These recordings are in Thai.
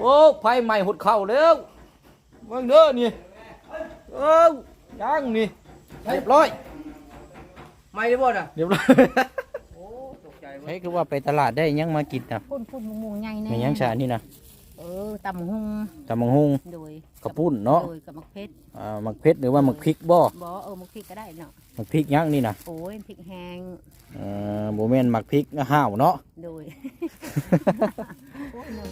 โอ้ไฟใหม่หดเข่าแล้วเบิ่งเด้อนี่เอ้ายังนี่เรียบร้อยไม่ได้บ่น่ะเรียบร้อยโอ้ตกใจเว้เฮ้ยยคือว่าไปตลาดได้หยังมากินนะพุ่นพุ่นหมูใหญ่แน่มีหยังชานี่นะเออตำหุงตำบังฮุงโดยกระปุ้นเนาะโดยกับมักเพชรอ่ามักเพชรหรือว่ามักพริกบ่บ่เออมักพริกก็ได้เนาะมักพริกหยังนี่นะโอ้ยพริกแห้งเอ่อบ่แม่นมักพริกห้าวเนาะโดยโอ้ยหมู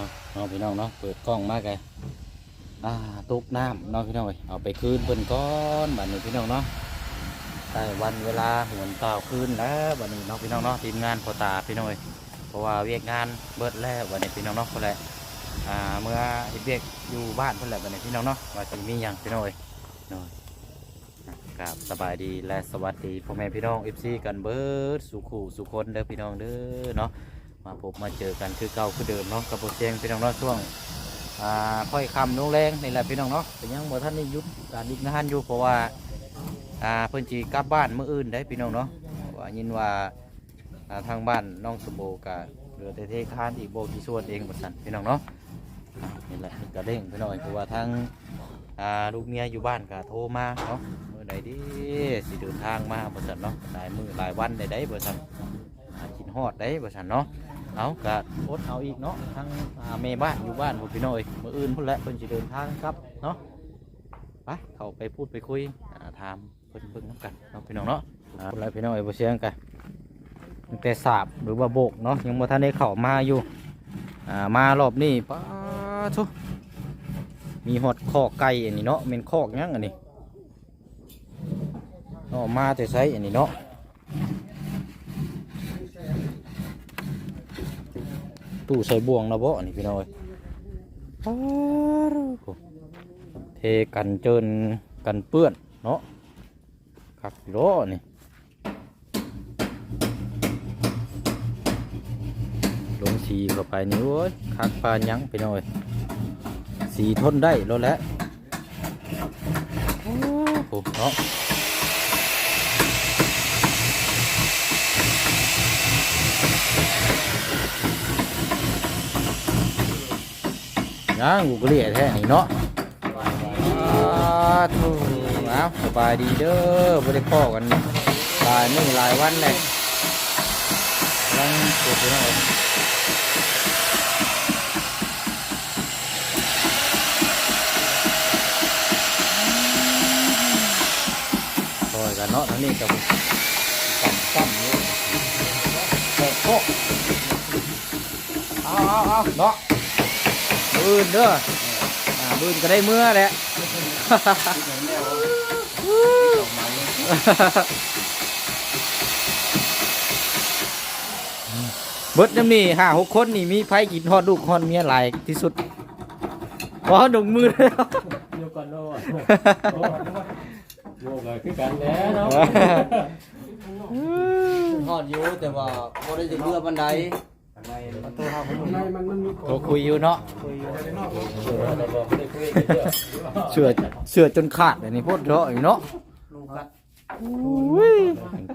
เอาเอาพี่น้องเนาะเปิดกล้องมากเลยอ่าตุกน้ำเนาะพี่น้องเอ้ยเอาไปคืนเพิ่นก้อนบัดนี้พี่น้องเนาะได้วันเวลาหวนต่าคืนแล้วบัดนี้เนาะพี่น้องเนาะทีมงานพอตาพี่น้องเอ้ยเพราะว่าเวียกงานเบิดแล้วบัดนี้พี่น้องเนาะคนแหละอ่าเมื่อเฮ็ดเวียกอยู่บ้านเพิ่นแหละบัดนี้พี่น้องเนาะว่าจะมีหยังพี่น้องเอ้ยนาะอะครับสบายดีและสวัสดีพ่อแม่พี่น้อง FC กันเบิดสุขูสุคนเด้อพี่น้องเด้อเนาะ มาพบมาเจอกันคือเก่าคือเดิมเนาะกับโปรเจงพี่น้องเนาะช่วงอ่าค่อยคำนุ่งแรงนี่แหละพี่น้องเนาะเป็นยังบ่ท่านได้ยุดการดิกงานอยู่เพราะว่าอ่าเพิ่นจีกลับบ้านเมื้ออื่นได้พี่น้องเนาะว่ายินว่าอ่าทางบ้านน้องสมโบกะเหลือแต่เทคานอีกโบกี่ส่วนเองหมดสันพี่น้องเนาะอ่านี่แหละกระเด้งพี่น้องเพราะว่าทางอ่าลูกเมียอยู่บ้านก็โทรมาเนาะเมื้อใดดิสิเดินทางมาบ่สันเนาะหลายมือหลายวันได้ได้บ่สันหากินฮอดได้บ่สันเนาะ เอากะอดเอาอีกเนาะทั้งอ่าแม่บ้านอยู่บ้านพี่น้อยเมื่ออื่นพุ่นและเพิ่นจะเดินทางครับเนาะไปเขาไปพูดไปคุยถามเพิ่นเบิ่งน้ำกันเนาะพี่น้องเนาะอ่าพุ่นและพี่น้อยบ่เสียงกันตั้งแต่สาบหรือว่าโบกเนาะยังบ่ทันได้เข้ามาอยู่มารอบนี้ป้าทุมีหอดคอไก่อันนี้เนาะเป็นคอกยังอันนี้เนาะมาแต่ไสอันนี้เนาะ ตู้ใส่บ่วงนะบ่อันนี้พี่น้อยป๊าดโอ้เทกันเจินกันเปื้อนเนาะคักอยู่เนาะนี่ลงสีเข้าไปนี่โอ้ยคักปานยังพี่น้อย สีทนได้แล้วแหละโอ้โหเนาะ ยังกูก็เรียกแท้นี่เนาะอ่าทูเอาสบายดีเด้อบ่ได้พ้อกันหลายมื้อหลายวันเลยลังปวดอยู่เนาะซอยกันเนาะทั้งนี้กับปั๊มปั๊มอยู่โคกโคกเอาเอาเอาเนาะ บืนเด้ออ่าบืนก็ได้เมื่อแหละเบิดน้ำนี่ห้าหกคนนี่มีไผกินฮอดลูกฮอดเมียหลายที่สุดพอดงมือแล้วเดียวกันเนาะโยกเลยคือกันแหล้วเนาะฮอดอยู่แต่ว่าบ่ได้จะเรือบันได โทรคุยอยู่เนาะเราบอกไม่ได้คุยกันเยอะเสือเสือจนขาดอันนี้โพดเนาะอยู่เนาะลูกกัด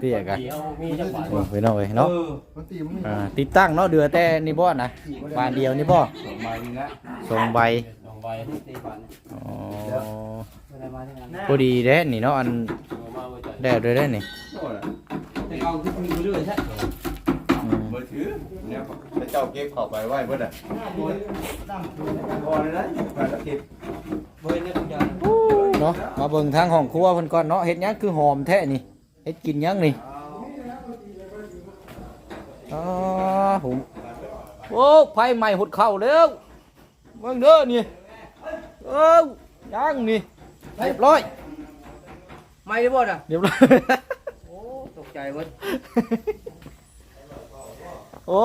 เตี้ยกันเดี๋ยวมีจังหวะโอ้ไปเนาะเว้ยเนาะอ่าติดตั้งเนาะเดือแต่นี่บ่นะบานเดียวนี่บ่สองใบนี่ละส่งใบลองไปตีปันอ๋อบ่ได้มาที่นั้นพอดีเด้นี่เนาะอันเอามาไว้ใจแดดด้วยเด้นี่ ถือเนี่ยพระเจ้าเก็บเข้าไปไว้เพื่อนอะพอเลยนะมาตะเก็บบ่เห็นได้ทุกอย่างเนาะมาเบิ่งทางห้องครัวเพิ่นก่อนเนาะเฮ็ดหยังคือหอมแท้นี่เฮ็ดกินหยังนี่อ๋อผมโอ้ไฟใหม่หดเข้าแล้วเบิ่งเด้อนี่เอ้ายังนี่เรียบร้อยไม่ได้บ่น่ะเรียบร้อยโอ้ตกใจเว้ย โอ้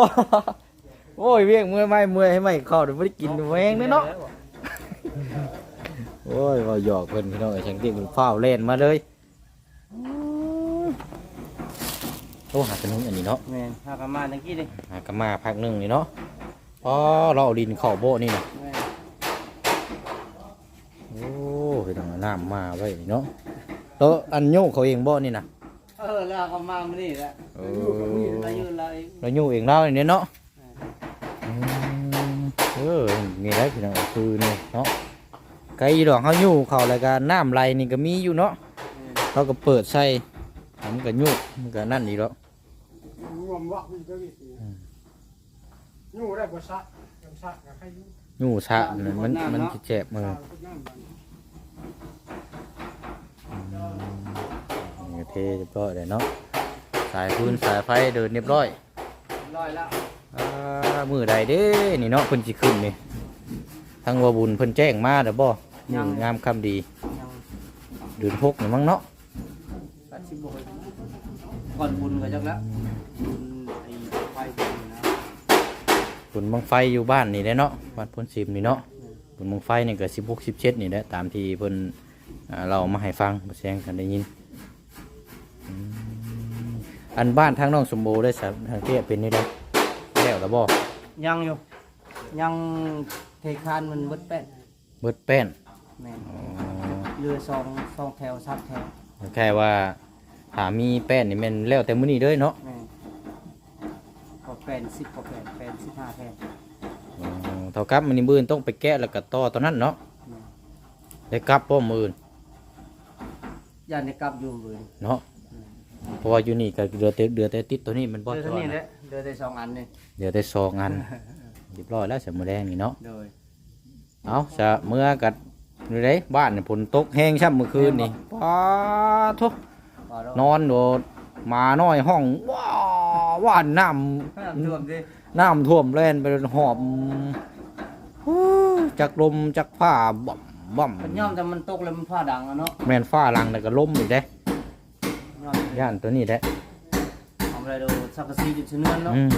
โอ้ยเวียงเมื่อยไม่เมื่อยให้ไม่เข้าเดี๋ยวไม่ได้กินแมงเด้อเนาะโอ้ยว่าหยอกเพิ่นพี่น้องไอ้ช่างที่มันฟ้าวเล่นมาเลยโอ้หากันนึงอันนี้เนาะแม่นหากนมาตะกี้ดิหากนมาพักหนึงนี่เนาะอ๋อเราเอาดินเข้าโบะนี่นะแม่นโอ้พี่น้องน้ำมาไว้นี่เนาะแล้วอันโยกเขาเองบ่นี่นะ เออแล้วก็มามื้อนี้แหละเอมาออยู่เราเองเราโยกเองเล่าอย่างนี้เนาะอืมเออนี่แหละพี่น้องคือนี่เนาะไก่ดอกเขาโยกเขาแล้วก็น้ำไหลนี่ก็มีอยู่เนาะเราก็เปิดใส่มันก็โยกมันก็นั่นอีกแล้วรวมว่ามีก็มีอยู่ได้บ่ซะยังซะก็ให้อยู่โยกชะมันมันมันสิเจ็บมือน้ำมันนี่ เทเรียบร้อยเลยเนาะสายพื้นสายไฟเดินเรียบร้อยร้อยแล้วอ่ามือใดเด้นี่เนาะเพิ่นสิขึ้นนี่ทางว่าบุญเพิ่นแจ้งมาเด้อบ่มืองามคำดียังเดือนหกนี่มั้งเนาะตัดสิบโมงก่อนบุญก็จักแล้วบุญไอ้ไฟบุญนะบุญบังไฟอยู่บ้านนี่แหละเนาะบ้านเพิ่นสิมนี่เนาะบุญบังไฟนี่ก็16 17นี่แหละตามที่เพิ่นอ่าเรามาให้ฟังแสดงกันได้ยินอืม อันบ้านทางน้องสมบูรณ์ได้สักทางเตี้ยเป็นนี่ได้แล้วแล้วบ่ยังอยู่ ยังเทคานมันเบิดแป้นเบิดแป้นแม่นอ๋อเรือสองสองแถวซับแถวแค่ว่าถ้ามีแป้นนี่แมันแล้วแต่มื้อนี้เด้อเนาะแม่นพอแป้นสิบพอแป้นแป้นสิบห้าแผ่นอ๋อเท่ากับมันนี่มื้อนี้ต้องไปแกะแล้วก็ต่อตอนนั้นเนาะแม่นได้กลับบ่มื้ออื่นยันได้กลับอยู่เลยเนาะ เพราะว่าอยู่นี่ก็เดือแต่เดือแต่ติดตัวนี้มันบ่เรือตัเท่าวนี้นะแหละเรือได้สองอันนี่เดือแต่สองอันเรียบร้อยแล้วสมุแดงนี่เนาะโดยเอาซะเมื่อกัดนี่เด้บ้านนี่ฝนตกแห้งช่ำเมื่อคืนนี่ป้าทุพอแล้วนอนโดดหมาน้อยห้องว้าว่านน้น้ำท่วมดิำน้ำท่วมแล่นไปหอบฮู้จักลมจักผ้าบ่อมบ่อมมันย่อมแต่มันตกแล้วมันผ้าดังอะเนาะแม่นฟ้าหลังแล้วก็ล้มอีกเด้ ย่อมย่านตัวนี้เด้เอาอะไรดูสักกะสีจุดชนวนเนาะอืม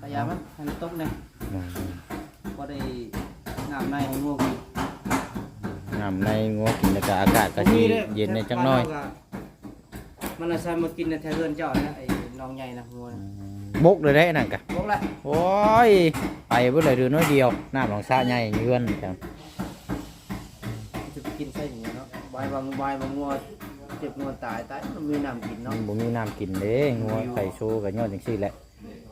พยายามมันให้มันตกเนี่ยพอได้น้ำในให้งูกินน้ำในงัวกินแล้วก็อากาศก็สิเย็นในจังน้อย มันอาศัยมากินในแถวเรือนเจ้านะไอ้น้องใหญ่นะงูนะบกเลยได้นั่นกะบอกเลยโอ้ย ไปเบ่เลยเดือนน้อยเดียว น้ำหลองซาใหญ่เยือนจังจะไปกินไส้อย่างเงี้ยเนาะใบบางใบบางงัว เจ็บงัวตายตายมันมีน้ำกินมัเนาะนบ่มีน้ำกินเด้งัวไข่โชว์ก็ย้อนจังซี่แหละ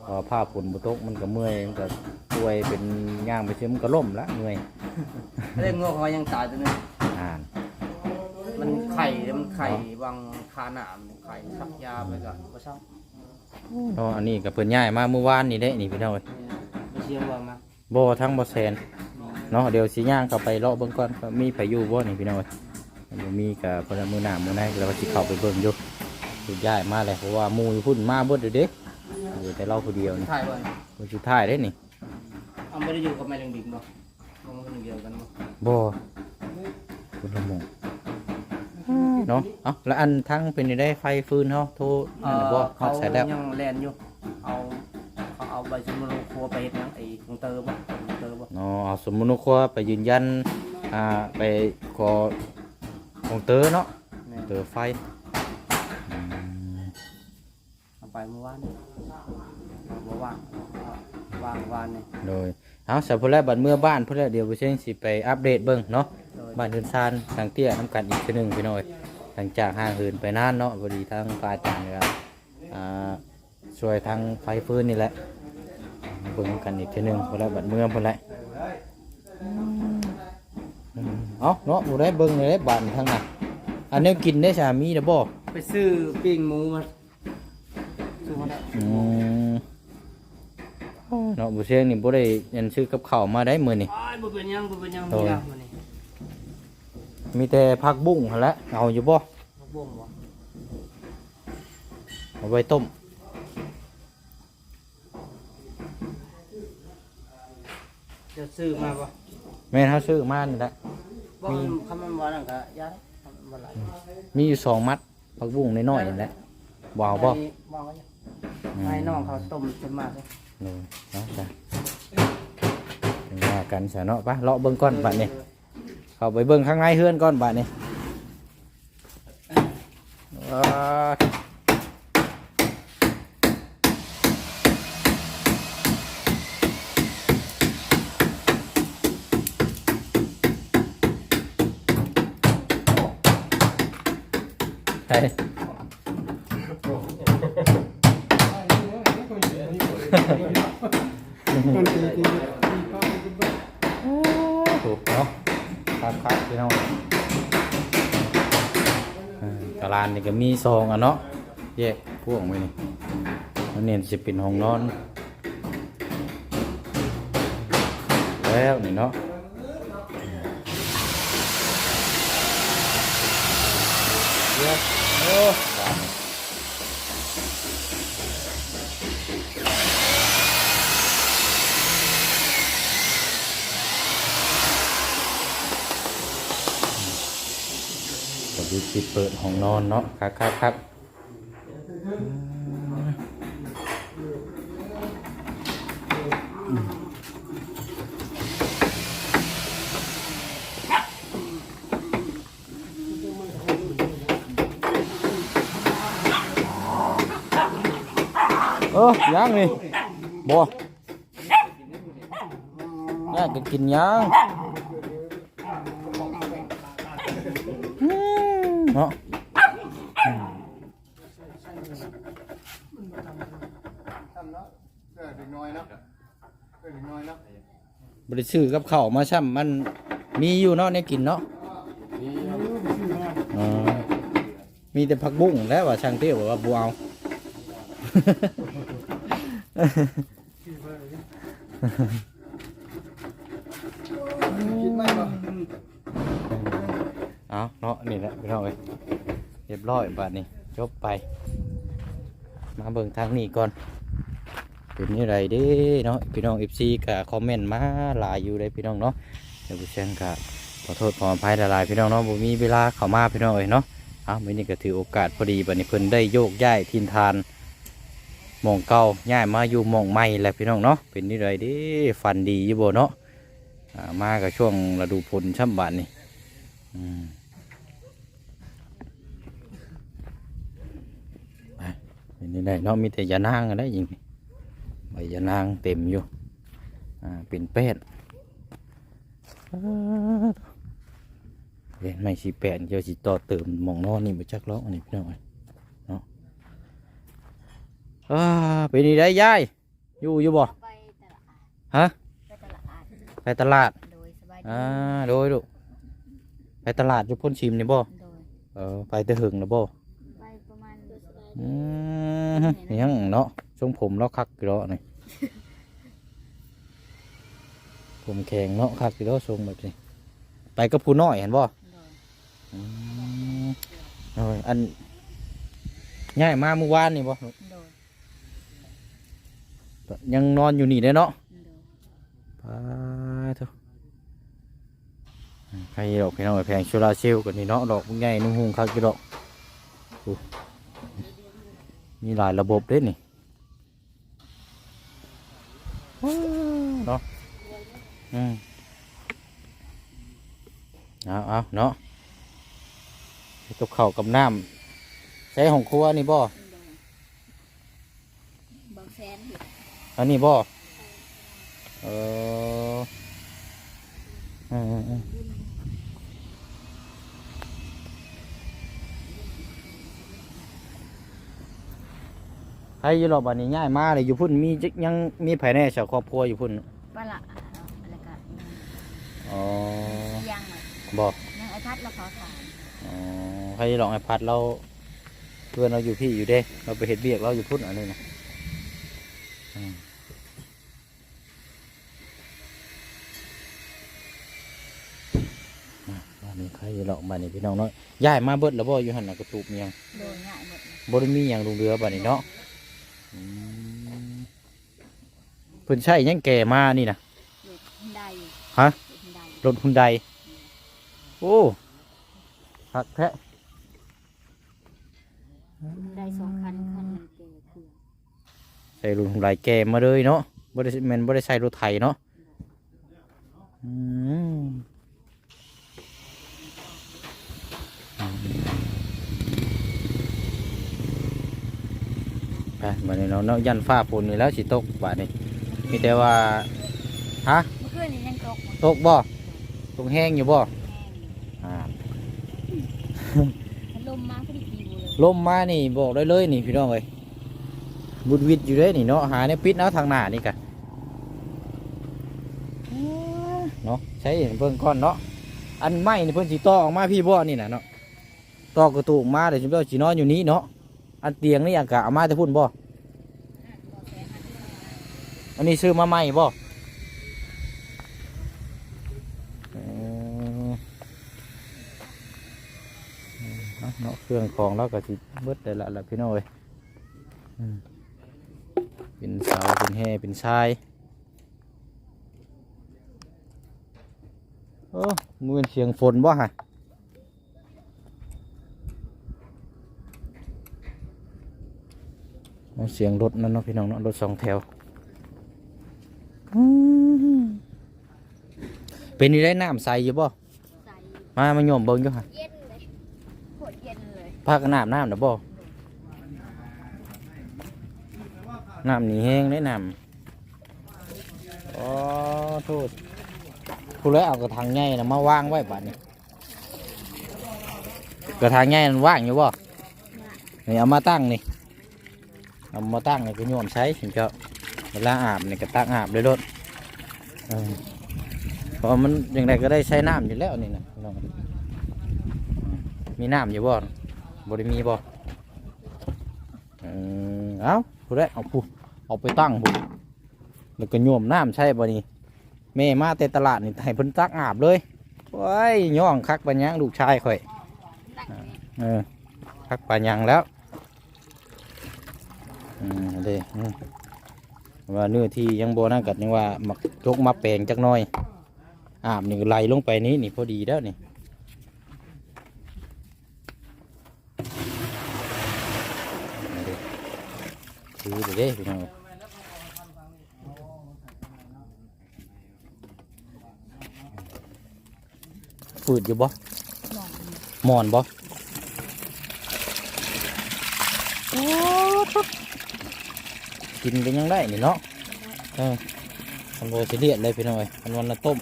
พอผ้าฝนบ่ตกมันก็เมื่อยมันก็ป่วยเป็นย่างไปเชื่อมันก็ล่มละเมื่อยเล่นงัวเขายังตายตัวนึงอ่านมันไข่มันไข่บางคาหนามไข่ซักยาไปก่อนก็ช่างเนาะอันนี้ก็เพิ่นย้ายมาเมื่อวานนี่เด้นี่พี่น้องเอ้ยไปเชียงว่ามาบ่ทั้งบ่แซนเนาะเดี๋ยวสิย่างเข้าไปเลาะเบิ่งก่อนว่ามีไผอยู่บ่นี่พี่น้องเอ้ย บ่มีก็เพิ่นเอามื้อหน้ามื้อในแล้วก็สิเข้าไปเบิ่งอยู่สิย้ายมาแล้วเพราะว่าหมู่อยู่พุ่นมาเบิดเด้อเด้อยู่แต่เราผู้เดียวนี่ถ่ายวันคนสุดท้ายเด้นี่เอาไม่ได้อยู่กับแม่ลิงดิงบ่ลงมาคนเดียวกันบ่บ่คุณละหมงเนาะเอ้าแล้วอันทั้งเป็นอยู่ได้ไฟฟืนเฮาโทรนั่นน่ะบ่เฮาเขาใส่แล้วยังแลนอยู่เอาเขาเอาใบชมรมครัวไปเฮ็ดหยังไอ้ของเตอร์บ่ของเตอร์บ่เนาะเอาสมมุติว่าไปยืนยันอ่าไปขอ ของเตอเนาะแม่เตอไฟอืมเอาไปเมื่อวานนี่บ่ว่างเอาวางวานนี่โดยเอาสับพุ่นแล้วบัดเมื่อบ้านพุ่นแล้วเดี๋ยวไปเชิงสิไปอัปเดตเบิ่งเนาะ โดยบ้านเฮือนซานทางเตี้ยน้ำกันอีกทีหนึงพี่น้อยหลังจากห่างเหินไปนานเนาะพอดีทางปลายจางนี่ครับอ่าช่วยทางไฟฟืนนี่แหละเบิ่งกันอีกทีหนึงพุ่นแล้วบัดเมื่อพุ่นแล้ว เอาเนาะบ่ได้เบิ่งเลยได้บ้านทางน่ะอันนี้กินได้สามีเด้อบ่ไปซื้อปิ้งหมูมาซื้อมาได้อืมเนาะบ่เสียงนี่บ่ได้ยันซื้อกับข้าวมาได้มื้อนี่อ้ายบ่เป็นหยังบ่เป็นหยังโดบ่ยยากมื้อนี้มีแต่ผักบุ้งหั่นแหละเอาอยู่บ่บ่บ่งบ่เอาไว้ต้มจะซื้อมาบ่แม่นเฮาซื้อมานี่แหละบ่ มี คำมันบ่นั่นก็ยาได้คำมันบ่หลายมีอยู่สองมัดผักบุ้งน้อยๆนั่นแหละบ่เอาบ่ให้บ่เอาอยู่ให้น้องเขาต้มจนมากเลยนี่เนาะจ้ะเป็นว่ากันซะเนาะไปเลาะเบิ่งก่อนบัดนี้ เข้าไปเบิ่งข้างในเฮือนก่อนบัดนี้โอ้อ่าใช่ มันเป็นที่ที่เขาเป็นแบบ ถูกเนาะครับครับพี่น้องเออกะลานนี่ก็มีซองอะเนาะแยกพวกไว้นี่แล้วเนี่ยจะเป็นห้องนอน แล้วนี่เนาะเยอะ ดูปิดเปิดห้องนอนเนาะครับครับครับเออย่างนี่บ่ย่างก็กินย่างเนาะทำเนาะเออเด็กน้อยเนาะเออเด็กน้อยเนาะบริซื้อกับเข้ามาช่ำมันมีอยู่เนาะในกินเนาะมีแต่ผักบุ้งแล้วว่าช่างเตี้ยวบอกว่าบัวเอา คิดไหมบ่เอาเนาะนี่แหละพี่น้องเอ้ยเรียบร้อยบาดนี้จบไป มาเบิ่งทางนี้ก่อนเป็นนี่ไรเด้เนาะพี่น้องเอฟซีก็คอมเมนต์มาหลายอยู่เลยพี่น้องเนาะเดี๋ยวผู้เชี่ยงก็ขอโทษขออภัยหลายๆพี่น้องเนาะบ่มีเวลาเข้ามาพี่น้องเอ้ยเนาะเอามื้อนี้ก็ถือโอกาสพอดีบัดนี้เพิ่นได้โยกย้ายทินทาน หมองเก่าย้ายมาอยู่หมองใหม่แหล้วพี่น้องเนาะเป็นนี่ไรเด้ฟันดีอยู่บ่เนาะอ่ามากับช่วงฤดูฝนช่ำบานนี่อืมเป็นนี่ไรเนาะมีแต่ยานางอะไรยิงใบยานางเต็มอยู่อ่าเป็นเป็ดเห็นไม่สีแปดเจ้าสีต่อเติมมองนอนนี่มาจักล้อกนนี้พี่น้องเอ อ่าเป็นนี่ได้ยายอยู่อยู่บ่ไปตลาดฮะไปตลาดไปตลาดโดยสบายดีอ่าโดยลูกไปตลาดอยู่พ่นชิมนี่บ่โดยเออไปแต่หึงนะบ่ไปประมาณอืมยังเนาะทรงผมแล้วคักกี่ล้อนี่ผมแข็งเนาะคักกี่ล้อทรงแบบนี้ไปกับผู้น้อยเห็นบ่โดยอืมเอ้ยอันง่ายมาเมื่อวานนี่บ่โด ยยังนอนอยู่นี่ได้เนาะโดยไปเถอะใครดอกพี่น้องเอ้ยแพงโซลาร์เซลล์กันนี่เนาะดอกมันใหญ่นุ่งหุงคักกี่ดอกโอ้มีหลายระบบเด้นี่ว้าวเนาะอืมเอาเอาเนาะเฮ็ดกับข้าวกับน้ำใช้ของครัวนี่บ่โดยบางแสนเห็ด อันนี้บ่เออเออเออเออใครอยู่รอบอันนี้ง่ายมากเลยอยู่พุ่นมีจิยังมีภายในชาวครอบครัวอยู่พุ่นปลาละแล้วก็อ๋อยังอะบอกยังไอ้พัดเราขอถามอ๋อใครลองไอพัดเราเพื่อนเราอยู่พี่อยู่เด้ เราไปเห็ดเบียกเราอยู่พุ่นอันนี้นะอืมอะบ้านนี้ใคร อยู่หรอกบ้านนี้พี่น้องเนาะย้ายมาเบิดแล้วบ่อยู่หันน่ะกระตูบเมียงโดยง่ายหมดเลยบ่ได้มีหยังลงเรือบ้านนี้เนาะอืมเพิ่นใช้หยังแก่มานี่นะเด็กหุ่นใดฮะเด็กหุ่นใดรถฮุนไดโอ้หักแท้หุ่นใดสองคันคันหนึ่งเกลือคือใส่รถฮุนไดแก่มาเลยเนาะบ่ได้แมนบ่ได้ใส่รถไถเนาะอืม ไปบัดนี้เนาะเนาะยันฟ้าฝนนี่แล้วสิตกบัดนี้มีแต่ว่าฮะเมื่อคืนนี้ยังตกหมดตกบ่ตกแห้งอยู่บ่แห้งอ่าพัดลมมาพอดีปิวเลยลมมานี่บอกได้เลยนี่พี่น้องเอ้ยบุดวิดอยู่เด้นี่เนาะหาเนี่ยปิดเอาทางหน้านี่กะเนาะใช้เบิ่งก้อนเนาะอันไม้นี่เพิ่นสิต่อออกมาพี่บ่นี่น่ะเนาะ ตอกระตูกมาเดี๋ยวจิเจ้าสินอนอยู่นี้เนาะอันเตียงนี่อากาเอามาแต่พุ่นบ่อันนี้ซื้อมาใหม่บ่เนาะเครื่องของเราก็สิเบิดได้ละละพี่น้อยเป็นเสาเป็นแห่เป็นชายโอ้มือเป็นเสียงฝนบ่ฮะ เอาเสียงรถนั่นเนาะพี่น้องเนาะรถสองแถวอืมเป็นนี่ได้น้ำใสอยู่บ่ใส่มามาโยมเบิ่งอยู่ฮะเย็นเลยโคตรเย็นเลยพากันน้ำน้ำนะบ่น้ำนี่แห้งได้น้ำอ๋อโทษผู้เลยเอากระถางใหญ่นะมาวางไว้บัดนี้กระถางใหญ่มันว่างอยู่บ่นี่เอามาตั้งนี่ เอามาตั้งนี่ก็โยมใช้ถึงจะเวลาอาบนี่ก็ตักอาบเลยรถเออเพราะมันอย่างไรก็ได้ใช้น้ำอยู่แล้วนี่นะพี่น้องมีน้ำอยู่บ่บ่ได้มีบ่เอเอาผู้ใดเอาผู้เอาไปตั้งผู้แล้วก็โยมน้ำใช่บ่นี่แม่มาแต่ตลาดนี่ให้เพิ่นตักอาบเลยโอ้ยย่องคักปัญญังลูกชายข่อยตั้งเออพักปานยังแล้ว อืมเด้อืมว่าเนื้อที่ยังโบนั่นกัดยังว่ามักยกมาแปลงจักหน่อยอาบนี่ไหลลงไปนี้นี่พอดีแล้วนี่ด้คือเด้พี่น้องฝืดอยู่บ่หมอนบ่ กินกันยังได้นี่เนาะเออทำโบสิเลียดเลยพี่น้อยมันวันละต้ม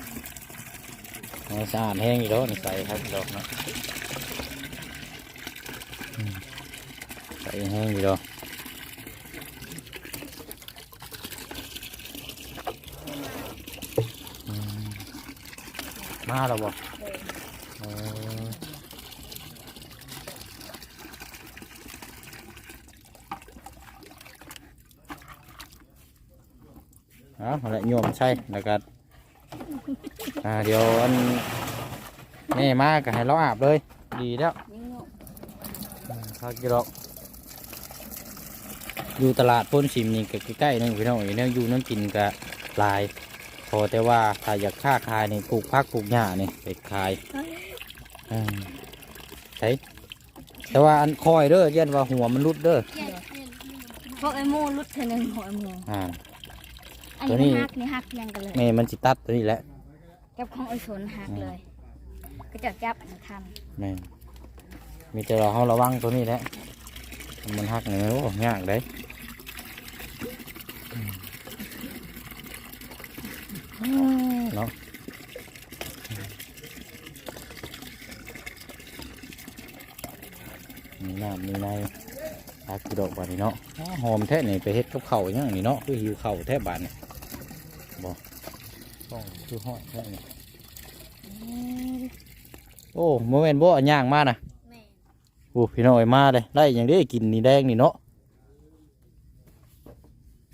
สะอาดแห้งอีกแล้วนี่ใส่ครับดอกนะใส่แห้งอีกแล้วอืมาแล้วบ่เออ เอาละโยมใช่แล้วก็อ่าเดี๋ยวอันนี่มาก็ให้เราอาบเลย ดีแล้วยิ่งโง่พักกี่ดอกอยู่ตลาดพ้นชิมนี่ก็ใกล้ๆนึงพี่น้องอยู่เนี่ยอยู่น้ำกินก็หลาย พอแต่ว่าถ้าอยากค้าขายนี่ปลูกพักปลูกหญ้านี่ไปขายอืมใช่แต่ว่าอันคอยเด้อเย็นว่าหัวมันรุดเด้อพวกไอ้โม่รุดเธอหนึ่งหัวไอ้โม่อ่า อันตัวนี้นี้หักนี่หักเพียงกันเลย แม่มันสิตัดตัวนี้แหละกับของไอ้สนหักเลย ก็จะจับอันทแม่นมีแต่เราเฮาระวังตัวนี้แหละมันหักนี่โอ้ยากเลยเนาะมีน้ำมีในอากิโดอกบานนี่เนาะอ้าหอมแท้นี่ไปเฮ็ดกับข้าวอยังนี่เนาะคือหิวข้าวแท้บานนี่ บ่ต้องคือหอดแท้นี่โอ้โมเมนต์บ่อันย่างมานะำแม่โอ้พี่น้อยมาเลยได้อย่างนี้กินนี่แดงนี่เนาะ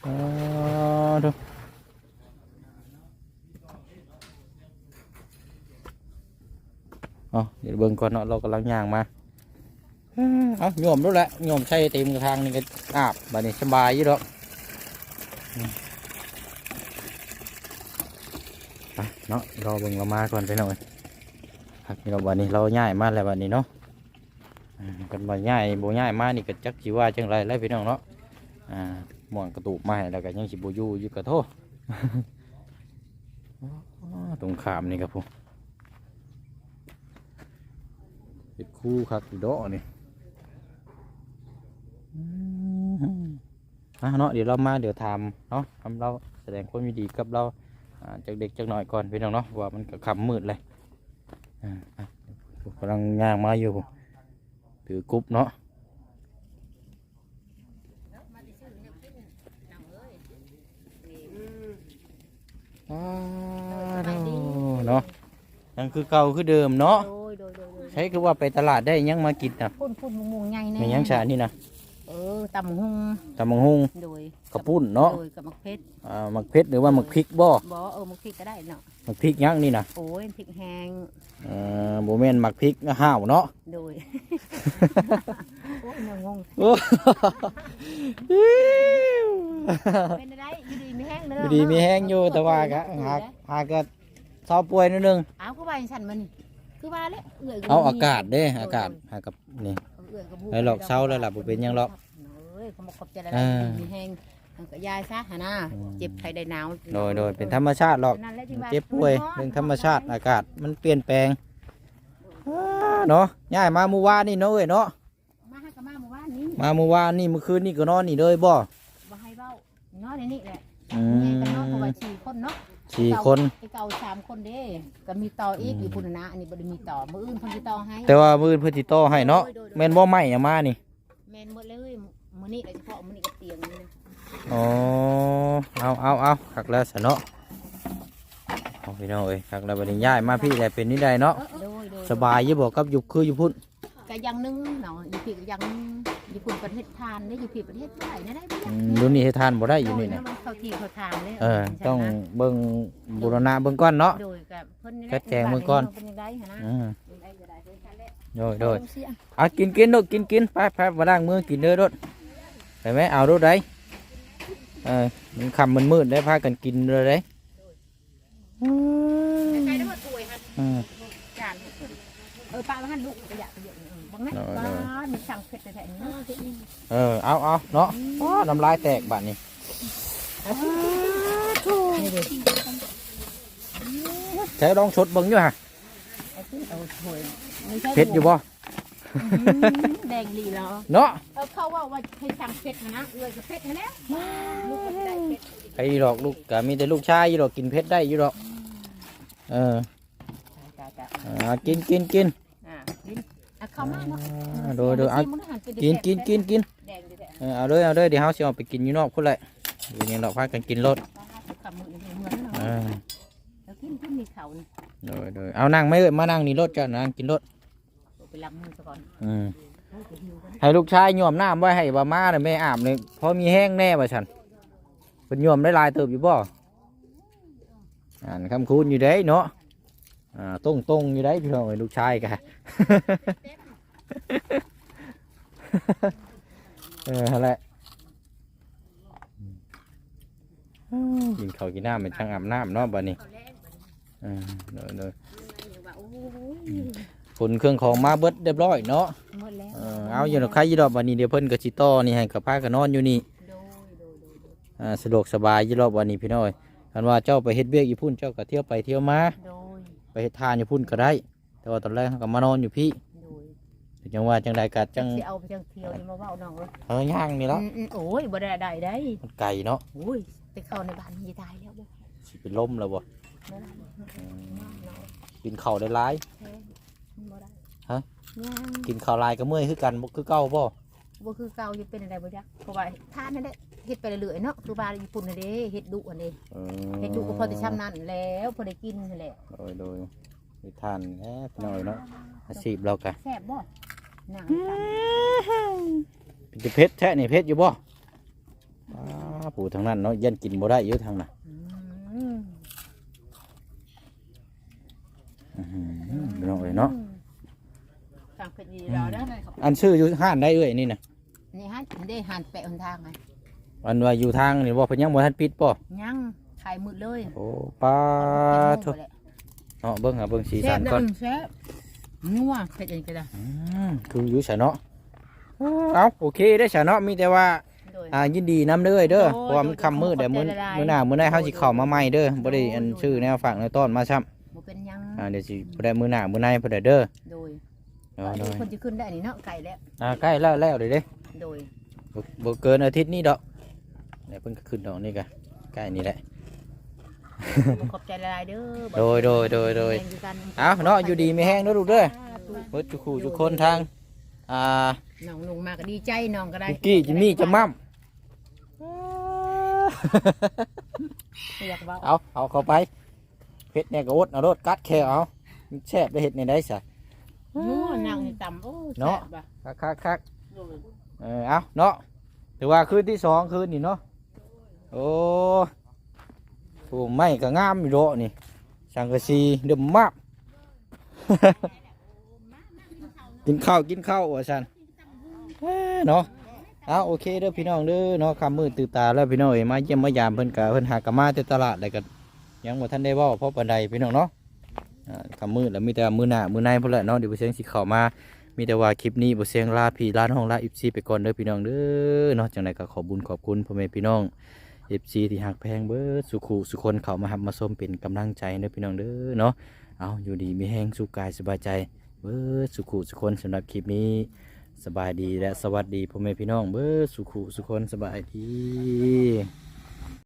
อ๋อดูเอาเดี๋ยวเบิ่งก่อนเนาะเรากำลังย่างมาเอ้อเอาโยมรู้แหละโยมใช้เต็มกระทางนี่ก็อาบบัดนี้สบายอยู่ดอกอืมไป เนาะรอเบิ่งเรามาก่อนไปหน่อยครับนี่เราบัดนี้เราย่ายมาแล้วบัดนี้เนาะกันบ่ง่ายบ่ง่ายมานี่ก็จักสิว่าจังไรแล้วพี่น้องเนาะอ่าหม่อนกระตูกมาให้แล้วก็ยังสิบ่อยู่อยู่กระโทษตรงขามนี่ครับผมเฮ็ดคู่คักดอกนี่อะเนาะเดี๋ยวเรามาเดี๋ยวถามเนาะทำเราแสดงความยินดีกับเรา จากเด็กจากหน่อยก่อนพี่น้องเนาะว่ามันก็คำมืดเลยอ่าอะกำลังย่างมาอยู่ถือกรุ๊ปเนาะอ่าเนาะยังคือเก่าคือเดิมเนาะโดยโดยโดยโดยใช้คือว่าไปตลาดได้ยังมากินนะพุ่นพุ่นมุงมุงใหญ่แน่มียังชานี่นะ เออตำหุงตำบังฮุงโดยกระปุ้นเนาะโดยกับมักเพชรอ่าหมักเพชรหรือว่าหมักพริกบ่บ่เออมักพริกก็ได้เนาะหมักพริกยังนี่นะโอ้ยพริกแห้งเอ่อโบแมนหมักพริกห้าวเนาะโดยโอ้ยนางงงโอ้เป็นอะไรอยู่ดีมีแห้งเด้อยู่ดีมีแห้งอยู่แต่ว่าก็หากหากก็เศร้าป่วยนิดนึงเอาคือว่าฉันมันคือว่าแล้วเอื้อยเอาอากาศเด้อากาศหากับนี่ เอื้อยก็บ่ให้หลอกเศร้าแล้วล่ะบ่เป็นหยังหรอกเอ้ยเขาบอกขอบใจอะไรอ่ามีแห้งมันก็ยายซะหาหน้าอืม เจ็บไข้ได้หนาวโดยโดยเป็นธรรมชาติหรอก นั่นแหละที่ว่าเจ็บป่วยเรื่องธรรมชาติอากาศมันเปลี่ยนแปลงอ่าเนาะย้ายมาเมื่อวานนี่เนาะเอ้ยเนาะมาให้กับมาเมื่อวานนี้มาเมื่อวานนี่เมื่อคืนนี่ก็นอนนี่เลยบ่บ่ให้เบ้านอนในนี่แหละอืยายกันนอนเพราะมว่าสี่คนเนาะ สี่คน ไอ้เก่าสามคนเด้ก็มีต่ออีกอยู่พุ่นนะอันนี้บ่ได้มีต่อมื้ออื่นเพิ่นสิต่อให้แต่ว่ามือเพื่อติโตอให้เนาะแม่นบ่ไหม้อะมานี่แม่นหมดเลยมื้อนี้โดยเฉพาะมื้อนี้ก็เตียงนี่นะอ๋อเอาเอาเอาคักแล้วสะเนาะเอาพี่น้องเอ้ยคักแล้วบัดนี้ย้ายมาพี่ได้เป็นนี่ได้เนาะโดยโดยสบายอยู่บ่กับอยู่คืออยู่พุ่นก็อยังหนึงเนาะอยู่พี่ก็อยังหนึ่ง อยู่พุ่นประเทศทานได้อยู่พี่ประเทศได้นะได้บ่อืมรุ่นนี้ให้ทานบ่ได้อยู่นี่โดนะมัเข้าที่เข้าทางเลยเออต้องเบิ่งบูรณะเบิ่งก่อนเนาะ โดยกับเพิ่นนี่แค่แจงมื้อก่อนเป็นยังไงหั่นนะอืมเป็นไงก็ได้เพิ่นคันแหละโดยโดยเสียเอากินกินลูกกินกินไปไปมาล้างมือกินเด้อรถไปไหมเอารถได้เออมันคำมันมืดได้พากันกินเลยได้อืมใครได้มาถ้วยหั่นอืม จานเออป้าว่าหั่นลูกประหยัดประหยัดเออบางนั้นโดยป้าโดยมีสั่งเผ็ด แต่แท้นี้เออเอาเอาเนาะอ้อน้ำลายแตกบาดนี้นี่เด้ใช้ลองชดเบิ่งอยู่ฮะเอาขึ้นเอาถ้วยไม่ใช่เผ็ดอยู่บ่อื้อแดงลีแล้วเนาะเออเขาว่าว่าให้สั่งเผ็ดนะเอื้อยก็เผ็ดนะแล้วลูกก็ได้เผ็ดไอ้ดอกลูกก็มีแต่ลูกชายอยู่ดอกกินเผ็ดได้อยู่ดอกเออจ้าจ้าอ่ากินกินกินอ่ากินอะ เข้ามาเนาะอ่าโดยโดยเอา กินกินกินกินแดงดิแดงเออเอาเลยเอาเลยเดี๋ยวเฮาสิเอาไปกินอยู่นอกพุ่นแหละอยู่นี่ดอกพากันกินรถขับมือเหมือนเนาะเออแล้วกินขึ้นมีเขานี่โดยโดยเอานั่งไม่เอ้ยมานั่งนี่รถจ้ะนั่งกินรถไปล้างมือซะก่อนอืมให้ลูกชายโยมน้ำไว้ให้บ่ามาน่ะแม่อาบเลยพอมีแห้งแน่ว่าฉันเป็นโยมได้หลายเติบอยู่บ่อ่านคำคูณอยู่ได้เนาะอ่าตรงตรงๆอยู่ได้พี่น้องเอ้ยลูกชายกะ เออนั่นแหละอืมกินข้าวกินน้ำเป็นช่างอาบน้ำเนาะบัดนี้เออเดี๋ยวเดี๋ยวว่าโอ้ยขนเครื่องของมาเบิดเรียบร้อยเนาะหมดแล้วเออเอาอยู่ดอกใครอยู่ดอกวันนี้เดี๋ยวเพิ่นก็สิต่อนี่ให้กับพากันนอนอยู่นี่โดยโดยโดยอ่าสะดวกสบายอยู่รอบวันนี้พี่น้อยคันว่าเจ้าไปเฮ็ดเวียกอยู่พุ่นเจ้าก็เที่ยวไปเที่ยวมาโดยไปเฮ็ดทานอยู่พุ่นก็ได้ แต่ว่าตอนแรกเขาก็มานอนอยู่พี่โดย แต่จังว่าจังใดก็จังสิเอาไปจังเที่ยวนี่มาเว้าน้องเอ้ยเออย่างนี่แล้วอืมอืมโอ้ยบ่ได้ได้ได้มันไก่เนาะโอ้ยไปเข้าในบ้านมีตายแล้วบ่สิเป็นลมแล้วบ่ไม่ได้อืมน้องน้องกินข้าวได้หลาย แท้บ่ได้ฮะ ยังกินข้าวหลายก็เมื่อยคือกันบ่คือเก่าบ่บ่คือเก่าอยู่เป็นอะไรบ่จักเพราะว่าทานนั่นแหละเฮ็ดไปเรื่อยๆเนาะคือว่าญี่ปุ่นน่ะเด้เฮ็ดดุอันนี้เอเฮ็ดดุก็พอจะชำนาญแล้วพอได้กินนั่นแหละโดยโดยไปทานแหน่พี่น้อยเนาะอาชีพเรากะแซ่บบ่ หนังกันเป็นจะเพชรแท้นี่เพชรอยู่บ่อ้าผู้ทางนั้นเนาะยันกินบ่ได้อยู่ทางน่ะอืมอื้อหือพี่น้องเอ้ยเนาะสั่งเผ็ดดีรอเด้ออันชื่ออยู่ห้านได้เอ้ยนี่น่ะนี่ฮะได้หันแปะหนทางไงอันว่าอยู่ทางนี่บ่เพิ่นยังบ่ทันปิดป่ยังขายหมดเลยโอ้ปลาโถเนาะเบิ่งหาเบิ่งสีแซ่สับนนะก่อน แซ่บ นัวเผ็ดเองก็ได้อืมคืออยู่ไสเนาะเอาโอเคได้อซะเนาะมีแต่ว่าโดย อ่ายินดีนํเด้อเด้อโอ้ยเพราะว่ามันค่ำมืดแต่มื้อขอบใจหลายๆมื้อหน้ามื้อหน้าเฮาสิเข้ามาใหม่เด้อบ่ได้อันชื่อแนวฝากแนวต้อนมาซ้ำบ่เป็นหยัง อ่าเดี๋ยวสิบ่ได้มื้อหน้ามื้อในเพิ่นได้เด้อโดยเอาโดยคนจะขึ้นได้นี่เนาะไก่แล้ว อ่าใกล้แล้วแล้วเด้เด้โดยบ่บ่เกินอาทิตย์นี้ดอกเดี๋ยวเพิ่งขึ้นดอกนี่กันใกล้นี่แหละ ขอบใจหลายๆเด้อโดยโดยโดยโดยแม่นกันเอาเนาะอยู่ดีไม่แห้งเด้อลูกเด้อเบิดทุกคู่ทุกคนทางอ่าน้องลงมาก็ดีใจน้องก็ได้คุกกี้จิมมี่จะมั่มไม่อยากเว้าเอาเอาเข้าไปเผ็ดเนี่ยก็อดเอารสกัดแค่เอามันแซ่บได้เห็ดในได้สะโอ้นั่งนี่ต่ำโอ้เนาะแซ่บว่คักคักคักเออเอาเนาะถือว่าคืนที่สองคืนนี่เนาะโอ้ โหไม่ก็งามอยู่โดะนี่สังกะสีเดิมมาก กินข้าวกินข้าวว่าสันเนาะเอาโอเคเด้อพี่น้องเด้อเนาะคำมือตื่นตาแล้วพี่น้องเอ้มาเยี่ยมมายามเพิ่นกะเพิ่นหากะมาแต่ตลาดเลยกันยังบ่ทันได้เว้าเพราะปานใดพี่น้องเนาะคำมือแล้วมีแต่มือหน้ามือในพุ่นแหละเนาะเดี๋ยวเสียงสิเข้ามามีแต่ว่าคลิปนี้บ่เสียงลาพี่ลานห้องลา FC ไปก่อนเด้อพี่น้องเด้อเนาะจังไดก็ขอบุญขอบคุณพ่อแม่พี่น้อง FC ที่หักแพงเบิดสุขุสุคนเขามาหับมาส้มเป็นกำลังใจเด้อพี่น้องเด้อเนาะเอาอยู่ดีมีแห้งสุขกายสบายใจเบิดสุขุสุคนสำหรับคลิปนี้ สบายดีและสวัสดีพ่อแม่พี่น้องเบิดสุขุสุคนสบายดี